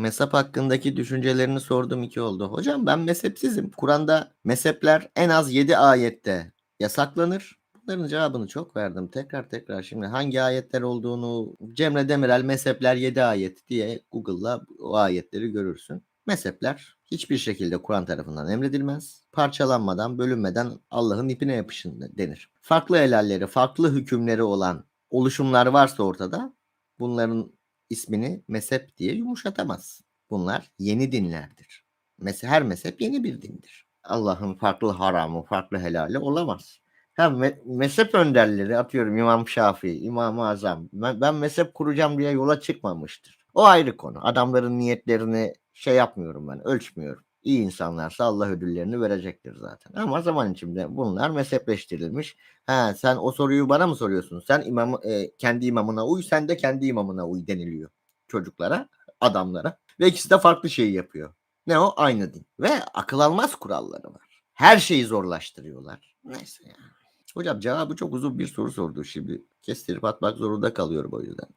Mezhep hakkındaki düşüncelerini sordum iki oldu. Hocam ben mezhepsizim. Kur'an'da mezhepler en az 7 ayette yasaklanır. Bunların cevabını çok verdim. Tekrar tekrar şimdi hangi ayetler olduğunu Cemre Demirel mezhepler 7 ayet diye Google'la o ayetleri görürsün. Mezhepler hiçbir şekilde Kur'an tarafından emredilmez. Parçalanmadan, bölünmeden Allah'ın ipine yapışın denir. Farklı helalleri, farklı hükümleri olan oluşumlar varsa ortada bunların ismini mezhep diye yumuşatamaz. Bunlar yeni dinlerdir. Meze- her mezhep yeni bir dindir. Allah'ın farklı haramı, farklı helali olamaz. Ha, me- mezhep önderleri atıyorum İmam Şafii, İmam-ı Azam. Ben, ben mezhep kuracağım diye yola çıkmamıştır. O ayrı konu. Adamların niyetlerini şey yapmıyorum ben, ölçmüyorum. İyi insanlarsa Allah ödüllerini verecektir zaten. Ama zaman içinde bunlar mezhepleştirilmiş. Ha sen o soruyu bana mı soruyorsun? Sen imamı, e, kendi imamına uy, sen de kendi imamına uy deniliyor çocuklara, adamlara. Ve ikisi de farklı şeyi yapıyor. Ne o? Aynı din. Ve akıl almaz kuralları var. Her şeyi zorlaştırıyorlar. Neyse ya. Hocam cevabı çok uzun bir soru sordu şimdi. Kestirip atmak zorunda kalıyorum o yüzden.